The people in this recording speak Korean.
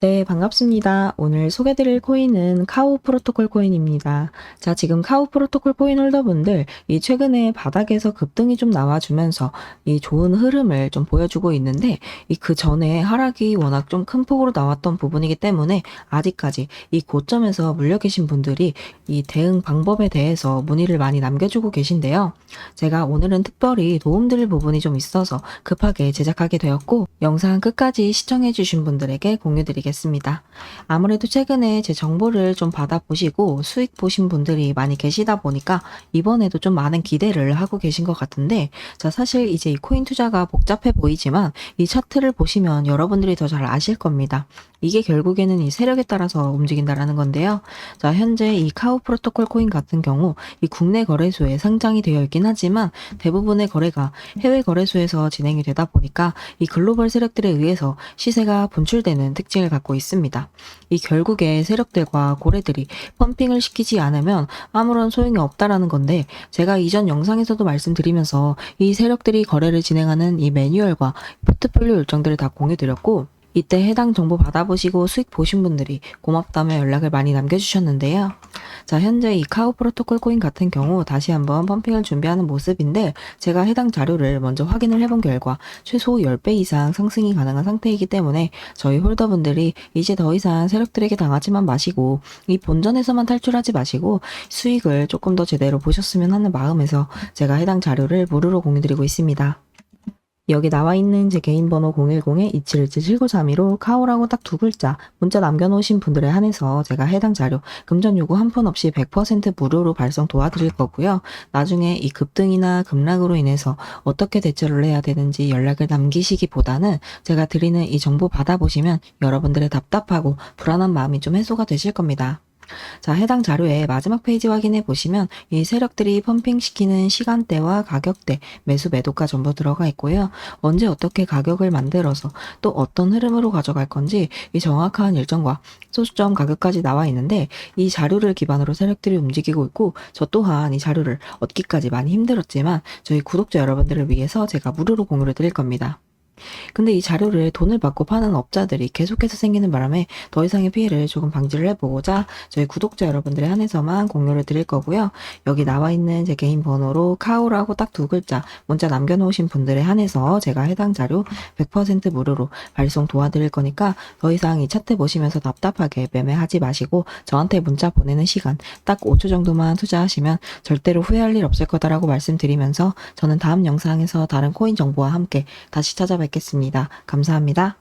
네, 반갑습니다. 오늘 소개드릴 코인은 카우 프로토콜 코인입니다. 자, 지금 카우 프로토콜 코인 홀더분들, 이 최근에 바닥에서 급등이 좀 나와주면서 이 좋은 흐름을 좀 보여주고 있는데, 이 그 전에 하락이 워낙 좀 큰 폭으로 나왔던 부분이기 때문에 아직까지 이 고점에서 물려 계신 분들이 이 대응 방법에 대해서 문의를 많이 남겨주고 계신데요. 제가 오늘은 특별히 도움드릴 부분이 좀 있어서 급하게 제작하게 되었고, 영상 끝까지 시청해주신 분들에게 공유드리겠습니다. 아무래도 최근에 제 정보를 좀 받아보시고 수익 보신 분들이 많이 계시다 보니까 이번에도 좀 많은 기대를 하고 계신 것 같은데 자 사실 이제 이 코인 투자가 복잡해 보이지만 이 차트를 보시면 여러분들이 더 잘 아실 겁니다. 이게 결국에는 이 세력에 따라서 움직인다라는 건데요. 자 현재 이 카우 프로토콜 코인 같은 경우 이 국내 거래소에 상장이 되어 있긴 하지만 대부분의 거래가 해외 거래소에서 진행이 되다 보니까 이 글로벌 세력들에 의해서 시세가 분출되는 특징을 갖고 있습니다. 이 결국에 세력들과 고래들이 펌핑을 시키지 않으면 아무런 소용이 없다라는 건데 제가 이전 영상에서도 말씀드리면서 이 세력들이 거래를 진행하는 이 매뉴얼과 포트폴리오 일정들을 다 공유드렸고 이때 해당 정보 받아보시고 수익 보신 분들이 고맙다며 연락을 많이 남겨주셨는데요. 자, 현재 이 카우 프로토콜 코인 같은 경우 다시 한번 펌핑을 준비하는 모습인데 제가 해당 자료를 먼저 확인을 해본 결과 최소 10배 이상 상승이 가능한 상태이기 때문에 저희 홀더분들이 이제 더 이상 세력들에게 당하지만 마시고 이 본전에서만 탈출하지 마시고 수익을 조금 더 제대로 보셨으면 하는 마음에서 제가 해당 자료를 무료로 공유드리고 있습니다. 여기 나와 있는 제 개인 번호 010-2717-7932로 카오라고 딱 두 글자 문자 남겨놓으신 분들에 한해서 제가 해당 자료 금전 요구 한 푼 없이 100% 무료로 발송 도와드릴 거고요. 나중에 이 급등이나 급락으로 인해서 어떻게 대처를 해야 되는지 연락을 남기시기보다는 제가 드리는 이 정보 받아보시면 여러분들의 답답하고 불안한 마음이 좀 해소가 되실 겁니다. 자, 해당 자료의 마지막 페이지 확인해 보시면 이 세력들이 펌핑시키는 시간대와 가격대, 매수 매도가 전부 들어가 있고요. 언제 어떻게 가격을 만들어서 또 어떤 흐름으로 가져갈 건지 이 정확한 일정과 소수점 가격까지 나와 있는데 이 자료를 기반으로 세력들이 움직이고 있고 저 또한 이 자료를 얻기까지 많이 힘들었지만 저희 구독자 여러분들을 위해서 제가 무료로 공유를 드릴 겁니다. 근데 이 자료를 돈을 받고 파는 업자들이 계속해서 생기는 바람에 더 이상의 피해를 조금 방지를 해보고자 저희 구독자 여러분들에 한해서만 공유를 드릴 거고요. 여기 나와 있는 제 개인 번호로 카오라고 딱 두 글자 문자 남겨놓으신 분들에 한해서 제가 해당 자료 100% 무료로 발송 도와드릴 거니까 더 이상 이 차트 보시면서 답답하게 매매하지 마시고 저한테 문자 보내는 시간 딱 5초 정도만 투자하시면 절대로 후회할 일 없을 거다라고 말씀드리면서 저는 다음 영상에서 다른 코인 정보와 함께 다시 찾아 뵙겠습니다. 감사합니다.